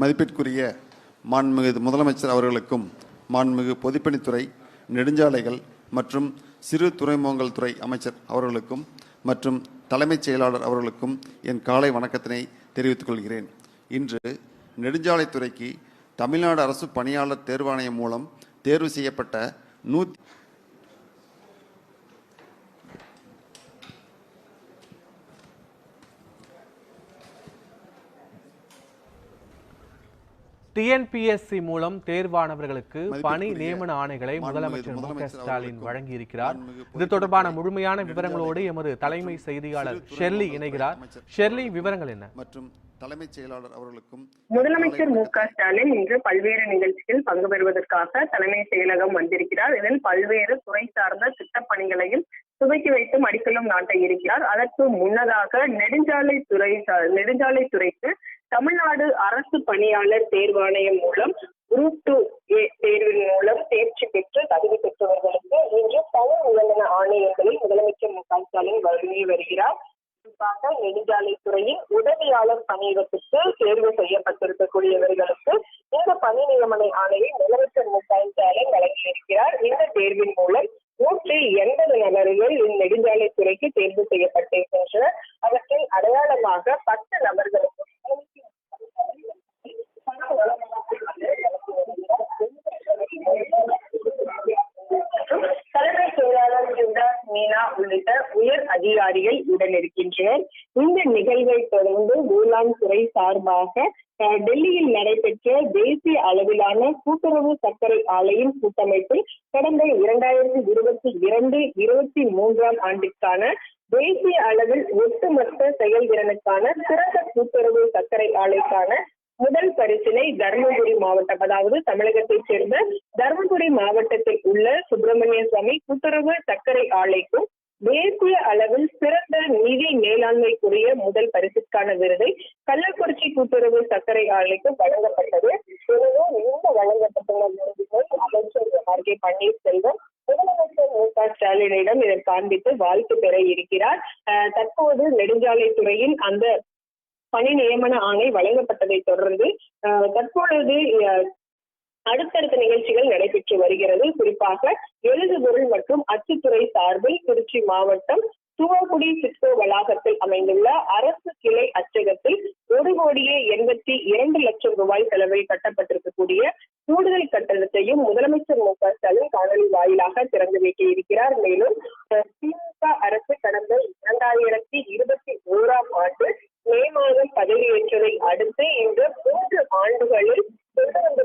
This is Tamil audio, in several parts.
மதிப்பிற்குரிய மாண்புமிகு முதலமைச்சர் அவர்களுக்கும் மாண்புமிகு பொதுப்பணித்துறை நெடுஞ்சாலைகள் மற்றும் சிறு துறைமுகங்கள் துறை அமைச்சர் அவர்களுக்கும் மற்றும் தலைமைச் செயலாளர் அவர்களுக்கும் என் காலை வணக்கத்தினை தெரிவித்துக் கொள்கிறேன். இன்று நெடுஞ்சாலைத்துறைக்கு தமிழ்நாடு அரசு பணியாளர் தேர்வாணையம் மூலம் தேர்வு செய்யப்பட்ட நூற்றி டிஎன்பிஎஸ்சி மூலம் தேர்வானவர்களுக்கு பணி நியமன ஆணைகளை முதலமைச்சர் மு க ஸ்டாலின் வழங்கியிருக்கிறார். இது தொடர்பான முழுமையான விவரங்களோடு எமது தலைமை செய்தியாளர் ஷெர்லி இணைகிறார். ஷெர்லி விவரங்கள் என்ன? மற்றும் தலைமைச் செயலாளர் அவர்களுக்கும் முதலமைச்சர் மு க ஸ்டாலின் இன்று பல்வேறு நிகழ்ச்சியில் பங்கு பெறுவதற்காக தலைமை செயலகம் வந்திருக்கிறார். இதில் பல்வேறு துறை சார்ந்த திட்டப் பணிகளையும் துவக்கி வைத்து அடிக்கலும் நாட்ட இருக்கிறார். அதற்கு முன்னதாக நெடுஞ்சாலை துறை நெடுஞ்சாலை துறைக்கு தமிழ்நாடு அரசு பணியாளர் தேர்வாணையம் மூலம் குரூப் டூ தேர்வின் மூலம் தேர்ச்சி பெற்று தகுதி பெற்றவர்களுக்கு இன்று பணி நிபந்தன ஆணையர்களை முதலமைச்சர் மு க ஸ்டாலின் வழங்கி வருகிறார். குறிப்பாக நெடுஞ்சாலை துறையின் உதவியாளர் பணியிடத்திற்கு தேர்வு செய்யப்பட்டிருக்கக்கூடியவர்களுக்கு இந்த பணி நியமன ஆணையை முதலமைச்சர் மு க ஸ்டாலின் வழங்கியிருக்கிறார். இந்த தேர்வின் மூலம் நூற்றி எண்பது நபர்கள் நெடுஞ்சாலை துறைக்கு தேர்வு செய்யப்பட்டு அவற்றில் அடையாளமாக பத்து நபர்களுக்கு தலைமை செயலாளர் சிவராஜ் உள்ளிட்ட உயர் அதிகாரிகள் உடன் இருக்கின்றனர் இந்த நிகழ்வை தொடர்ந்து வேளாண் துறை சார்பாக டெல்லியில் நடைபெற்ற தேசிய அளவிலான கூட்டுறவு சர்க்கரை ஆலையின் கூட்டமைப்பில் கடந்த இரண்டாயிரத்தி இருபத்தி இரண்டு இருபத்தி மூன்றாம் ஆண்டிற்கான தேசிய அளவில் ஒட்டுமொத்த செயல்திறனுக்கான சிறந்த கூட்டுறவு சர்க்கரை ஆலைக்கான முதல் பரிசினை தருமபுரி மாவட்டம் அதாவது தமிழகத்தைச் சேர்ந்த தருமபுரி மாவட்டத்தில் உள்ள சுப்பிரமணிய சுவாமி கூட்டுறவு சர்க்கரை ஆலைக்கும் தேசிய அளவில் சிறந்த நிதி மேலாண்மைக்குரிய முதல் பரிசுக்கான விருதை கள்ளக்குறிச்சி கூட்டுறவு சர்க்கரை ஆலைக்கு வழங்கப்பட்டது. எனவே இந்த வழங்கப்பட்டுள்ள விருதுகள் அமைச்சர் ஆர் கே பன்னீர்செல்வம் முதலமைச்சர் மு க ஸ்டாலினிடம் இதை காண்பித்து வாழ்த்து பெற இருக்கிறார். தற்போது நெடுஞ்சாலைத்துறையின் அந்த பணி நியமன ஆணை வழங்கப்பட்டதை தொடர்ந்து தற்பொழுது அடுத்தடுத்த நிகழ்ச்சிகள் நடைபெற்று வருகிறது. குறிப்பாக எழுதுபொருள் மற்றும் அச்சுத்துறை சார்பில் திருச்சி மாவட்டம் துவக்குடி சிட்கோ வளாகத்தில் அமைந்துள்ள அரசு கிளை அச்சகத்தில் ஒரு கோடியே எண்பத்தி இரண்டு லட்சம் ரூபாய் செலவில் கட்டப்பட்டிருக்கக்கூடிய கூடுதல் கட்டணத்தையும் முதலமைச்சர் மு க ஸ்டாலின் காணொலி வாயிலாக திறந்து வைக்க இருக்கிறார். மேலும் திமுக அரசு கடந்த இரண்டாயிரத்தி இருபத்தி ஓராம் ஆண்டு மே மாதம் பதவியேற்றதை அடுத்து இந்த மூன்று ஆண்டுகளில் கொண்டு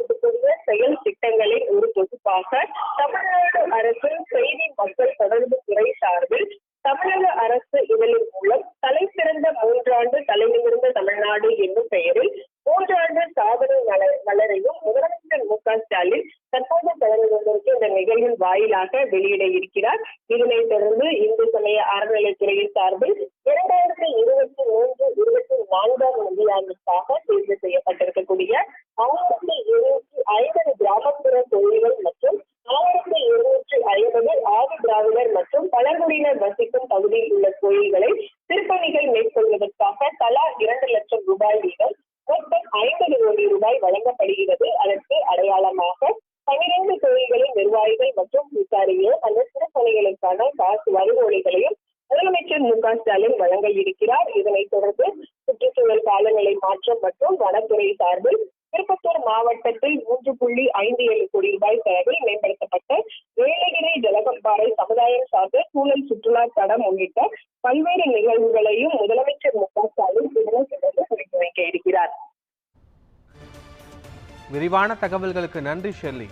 வந்திருக்கக்கூடிய செயல் திட்டங்களை ஒரு தொகுப்பாக தமிழ்நாடு அரசு செய்தி மக்கள் தொடர்பு துறை சார்பில் தமிழக அரசு இதழின் மூலம் தலைசிறந்த மூன்றாண்டு தலைநிமிர்ந்த தமிழ்நாடு என்னும் பெயரில் மூன்றாண்டு சாதனை மலர் மலரையும் முதலமைச்சர் மு க ஸ்டாலின் தற்போது கலந்து கொண்டிருக்க இந்த நிகழ்வின் வாயிலாக வெளியிட இருக்கிறார். இதனைத் தொடர்ந்து இந்து சமய அறநிலைத்துறையின் சார்பில் இரண்டாயிரத்தி இருபத்தி மூன்று இருபத்தி நான்காம் நிதியாண்டிற்காக தேர்வு செய்யப்பட்டிருக்கக்கூடிய ஆயிரத்தி இருநூற்றி ஐம்பது கிராமப்புற கோயில்கள் மற்றும் ஆயிரத்தி இருநூற்றி ஐம்பது ஆதி திராவிடர் மற்றும் பழங்குடியினர் வசிக்கும் பகுதியில் உள்ள கோயில்களை திருப்பணிகள் மேற்கொள்வதற்காக தலா இரண்டு லட்சம் ரூபாய் வீதம் மொத்தம் ஐம்பது கோடி ரூபாய் வழங்கப்படுகிறது. அதற்கு அடையாளமாக பனிரெண்டு கோயில்களின் நிர்வாகிகள் மற்றும் பூசாரிகள் அந்த திருப்பணிகளுக்கான காசு வழிமொழிகளையும் முதலமைச்சர் மு க ஸ்டாலின் வழங்க இருக்கிறார். இதனைத் தொடர்ந்து சுற்றுச்சூழல் காலநிலை மாற்றம் மற்றும் வனத்துறை சார்பில் திருப்பத்தூர் மாவட்டத்தில் மூன்று புள்ளி ஐந்து ஏழு கோடி ரூபாய் செலவில் மேம்படுத்தப்பட்ட ஏலகிரி ஜலகம்பாறை சமுதாயம் சார்ந்த சூழல் சுற்றுலா தடம் உள்ளிட்ட பல்வேறு நிகழ்வுகளையும் முதலமைச்சர் மு க ஸ்டாலின் இதனைத் வைக்க இருக்கிறார். விரிவான தகவல்களுக்கு நன்றி ஷெர்லி.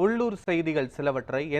உள்ளூர் செய்திகள் சிலவற்றை எந்த